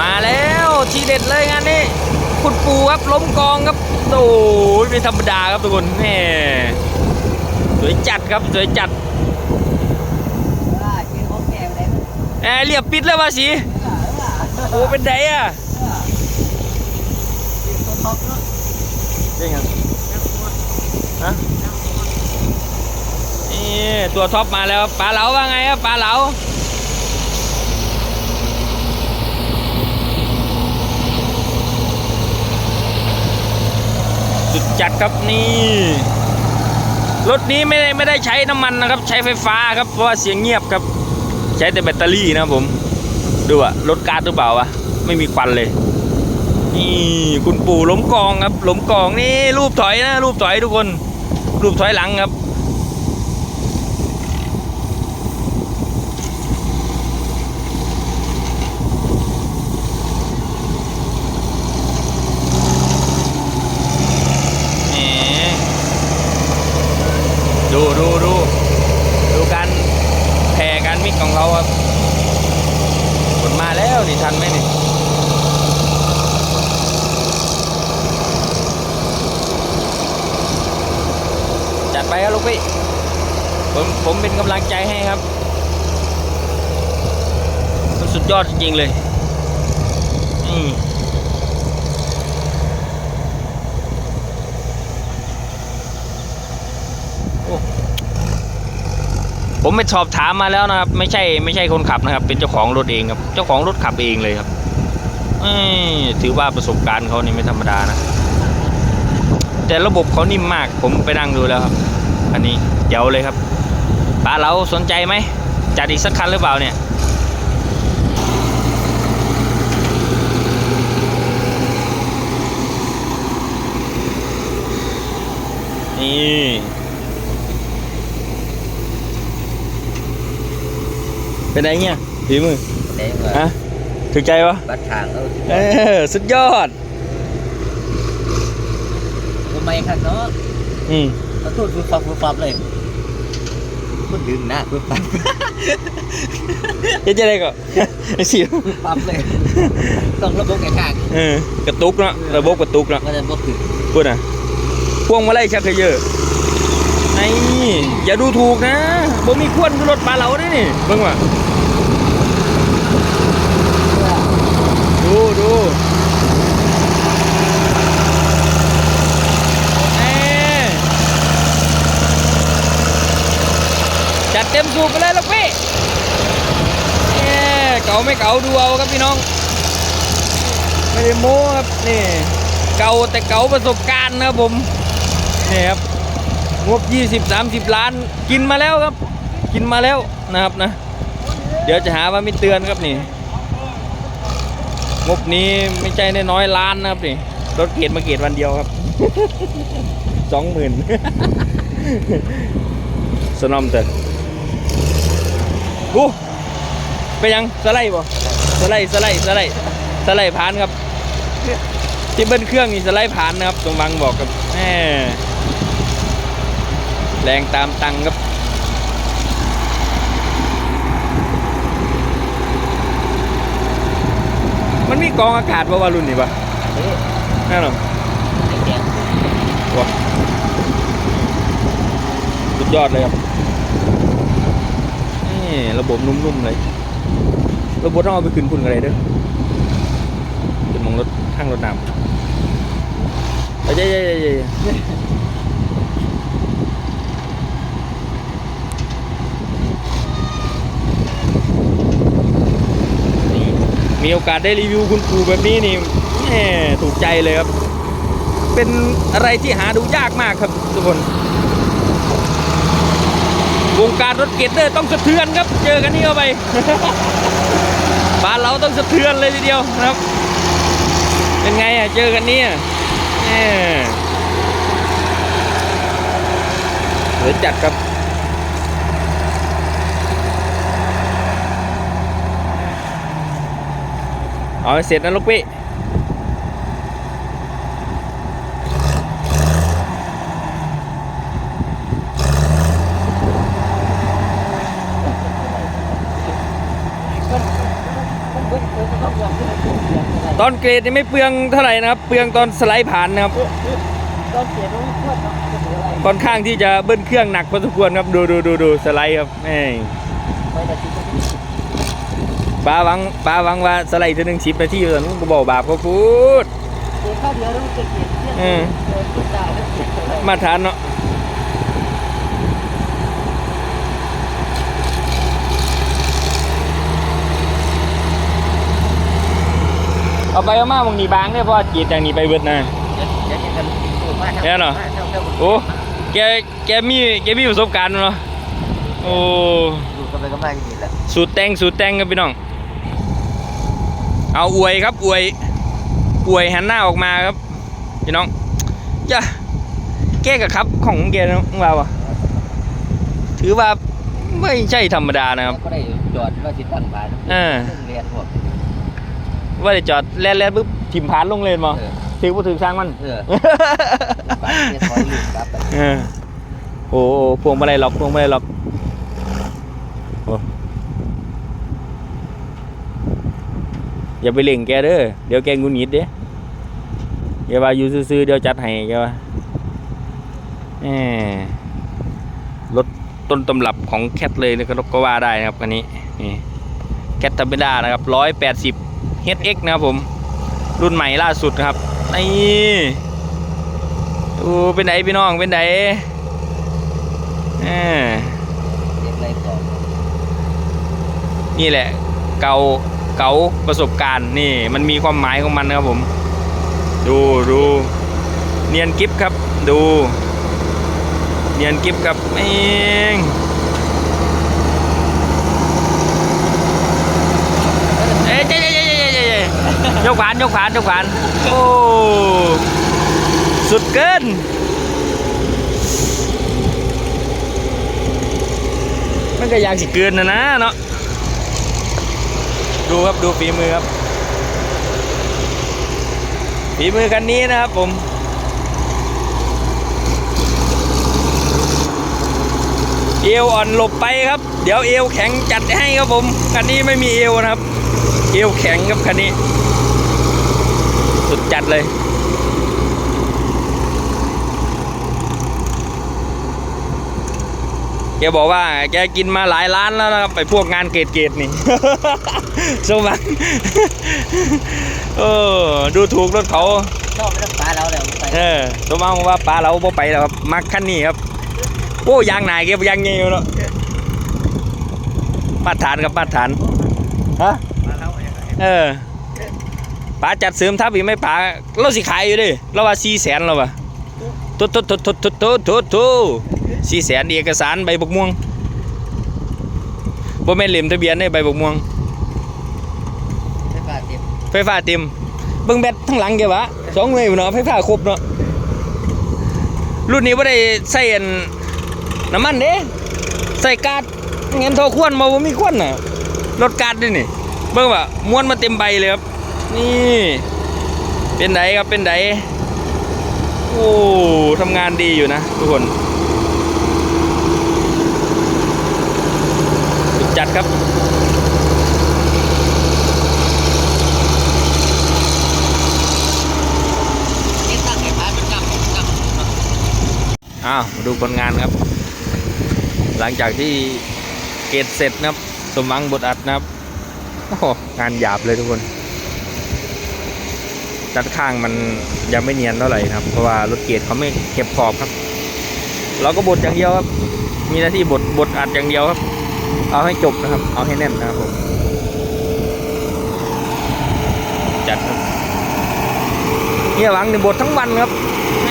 มาแล้วทีเด็ดเลยงานนี้คุณปูครับล้มกองครับโอ้ยไม่ธรรมดาครับทุกคนแหม่สวยจัดครับสวยจัดแอร์เรียบปิดแล้ววะสิโอ้เป็นไดอะเนาะจริงครับฮะนี่ตัวท็อปมาแล้วปลาเหลาว่าไงครับปลาเหลา สุดจัดครับนี่ รถนี้ไม่ได้ไม่ได้ใช้น้ำมันนะครับ ใช้ไฟฟ้าครับเพราะว่าเสียงเงียบครับ ใช้แต่แบตเตอรี่นะผม ดูอะรถการ์ดหรือเปล่าวะไม่มีควันเลย นี่คุณปู่ล้มกองครับล้มกองนี่รูปถอยนะรูปถอยทุกคน รูปถอยหลังครับ นี่ดูดูดูดูการแผ่การมิกของเขา ครับฝนมาแล้วนี่ทันไหมนี่จัดไปครับลูกพี่ผมผมเป็นกำลังใจให้ครับมันสุดยอดจริงๆเลย อืม ผมไปสอบถามมาแล้วนะครับ ไม่ใช่ไม่ใช่คนขับนะครับ เป็นเจ้าของรถเองครับ เจ้าของรถขับเองเลยครับถือว่าประสบการณ์เขานี่ไม่ธรรมดานะ แต่ระบบเขานิ่มมาก ผมไปนั่งดูแล้วครับ อันนี้เดี๋ยวเลยครับป้าเราสนใจไหมจัดอีกสักคันหรือเปล่าเนี่ยนี่ เป็นไงเนี่ยฝีมือเด้งเลยฮะถึกใจปะบัดทางแล้วเออสุดยอดทำไมครับเนาะอืมเขาตูดฟุบฟับฟุบฟับเลยมันดึงหน้าฟุบฟับเฮ็ดจะได้ก็ไอ้สิฟุบฟับเลยต้องระบบแก่ข้างเออกระตุกเนาะระบบกระตุกเนาะก็จะบดถึงพูดนะพวงมาไล่ชักเขยเยอะ ไอ้อย่าดูถูกนะบ่มีควนรถปลาเหลาด้วยนี่เบิ่งว่ะดูดูเอ้จัดเต็มสูบไปเลยลูกพี่เอ้เก่าไม่เก่าดูเอาครับพี่น้อง ไม่ได้โม้ครับนี่เก่าแต่เก่าประสบการณ์นะครับผมนี่ครับ งบ 20 30 ล้าน กินมาแล้วครับ กินมาแล้วนะครับนะ เดี๋ยวจะหาว่าไม่เตือนครับนี่ งบนี้ไม่ใช่น้อยล้านนะครับนี่ รถเกียรมาเกียรวันเดียวครับสองหมื่นสนอมเถอะกูไปยังสไลด์บ่สไลด์สไลด์สไลด์สไลด์ผ่านครับ ที่เบิ้ลเครื่องนี่สไลด์ผ่านนะครับตรงบังบอกกับแหม แรงตามตังครับมันมีกรองอากาศป่าวะรุ่นนี้ปะนี่แน่นอนไอ้แกงว้าสุดยอดเลยครับ นี่ระบบนุ่มๆเลย ระบบต้องเอาไปขึ้นพุ่นอะไรเด้อเป็นมองรถข้างรถน้ำเอ้ยเย้เย้เย้เย้นี่ มีโอกาสได้รีวิวคุณครูแบบนี้นี่แหมถูกใจเลยครับ เป็นอะไรที่หาดูยากมากครับทุกคน วงการรถเกตเตอร์ต้องสะเทือนครับ เจอกันนี่เข้าไปบ้านเราต้องสะเทือนเลยทีเดียวนะครับ เป็นไงอะเจอกันเนี่ยแหมเดี๋ยวจัดครับ เอาให้เสร็จนะลูกพี่ตอนเกรดนี่ไม่เปลืองเท่าไหร่นะครับ เปลืองตอนสไลด์ผ่านนะครับก็เขียนเนาะจะถืออะไรค่อนข้างที่จะเบิ้ลเครื่องหนักพอสมควรครับ ดูดูดูดูสไลด์ครับแม่ ปแต่ที่ป้าหวังป้าหวังว่าสไลด์จะหนึ่งสิบนาทีตอนนู้นก็บอกบาปเขาพูดเขียนข้าวเดียวแล้วมันจะเขียนเที่ยงอืมเออพูดได้แล้วเขียนอะไรมาตรฐานเนาะเอาไปเอามามึงนี่บางเนี่ยเพราะว่าจีดอย่างนี้ไปเบิดนะ เดี๋ยวเดี๋ยวจะกันพูดมากแน่เนอะโอ้แกแกมีแกมีประสบการณ์เนาะโอ้ดูกันไปก็มาจริงๆแหละ สูตรแต่งสูตรแต่งครับพี่น้อง เอาอวยครับอวยอวยหันหน้าออกมาครับพี่น้องจ้ะแกกับครับของแกนะว่าปะถือว่าไม่ใช่ธรรมดานะครับก็ได้จอดว่าสิตั้งผ่านเออเรียนพวกว่าจะจอดแล่นแล่นปุ๊บทิมผานลงเลนมาเออถือว่าถือช่างมันเออบ้านเรียนถอยลืมครับไปเออโอ้โหพวงมาลัยล็อกพวงมาลัยล็อกโอ้ อย่าไปเล่งแกเด้อเดี๋ยวแกงุนหงิดเด้อย่าว่าอยู่ซื่อๆเดี๋ยวจัดให้แกว่าแหมรถต้นตำรับของแคทเลยนะครับก็ว่าได้นะครับคันนี้นี่แคทธรรมดานะครับร้อยแปดสิบ HX นะครับผมรุ่นใหม่ล่าสุดนะครับนี่โอ้เป็นไดพี่น้องเป็นไดเอ้อเรียนอะไรก่อนนี่แหละเกา เกาประสบการณ์นี่มันมีความหมายของมันนะครับผม ดูดูเนียนกิฟครับดู เนียนกิฟครับเองเอ้ยเจ๊เจ๊เจ๊เจ๊เจ๊เจ๊ยกขวานยกขวานยกขวานโอ้สุดเกินมันก็อยากสิเกินนะนะเนาะ ดูครับดูฝีมือครับฝีมือคันนี้นะครับผมเอวอ่อนหลบไปครับ เดี๋ยวเอวแข็งจัดให้ครับผมคันนี้ไม่มีเอวนะครับ เอวแข็งครับคันนี้ สุดจัดเลย แกบอกว่าแกกินมาหลายร้านแล้วนะครับไปพวกงานเกตเกตนี่สมัครเออดูถูกรถเขาชอบรถปลาเราเลยเออสมัครว่าปลาเราบ่ไปแล้วบมักขั้นนี้ครับโอ้ยางไหนแกยางเงี้ยเนาะมาตรฐานกับมาตรฐานฮะเออป๋าจัดเสริมทับอีกไม่ป๋าเราสิขายอยู่ดิเราว่าสี่แสนเราวะทุ๊ดตุ๊ดตุ๊ดตุ๊ดตุ๊ดตุ๊ดตุ๊ด สี่แสนเอกสารใบบกม่วงบ่แม่นเหลี่ยมทะเบียนได้ใบบกม่วงไม่ปลาเต็มไฟฟ้าเต็มเบิ่งแบตทั้งหลังแกวะสองเลยเนาะไฟฟ้าครบเนาะรุ่นนี้บ่ได้ใส่อันน้ำมันเด้ใส่กาดเงินโทอควนมาบ่มีควนน่ะรถกาดด้วยนี่ เบิ่งว่าม้วนมาเต็มใบเลยครับนี่เป็นไดครับเป็นไดโอ้ทำงานดีอยู่นะทุกคนสุด จัดครับนี่ตั้งไอ้าเป็นกำกำอ้าว มาดูผลงานครับ หลังจากที่เกตเสร็จนะครับ สมังบทอัดนะครับ โอ้โห งานหยาบเลยทุกคนจัดข้างมันยังไม่เนียนเท่าไหร่นะครับ เพราะว่ารถเกตเขาไม่เก็บขอบครับ เราก็บดอย่างเดียวครับ มีหน้าที่บดบดอัดอย่างเดียวครับ เอาให้จบนะครับ เอาให้แน่นนะครับผมจัดครับเฮียหวังในบททั้งวันครับแหม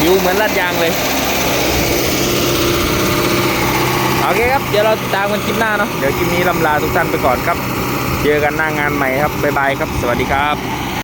อยู่เหมือนลาดยางเลยโอเคครับ เดี๋ยวเราติดตามกันคลิปหน้าเนาะเดี๋ยวคลิปนี้ลำลาทุกท่านไปก่อนครับ เจอกันหน้างานใหม่ครับ บ๊ายบายครับ สวัสดีครับ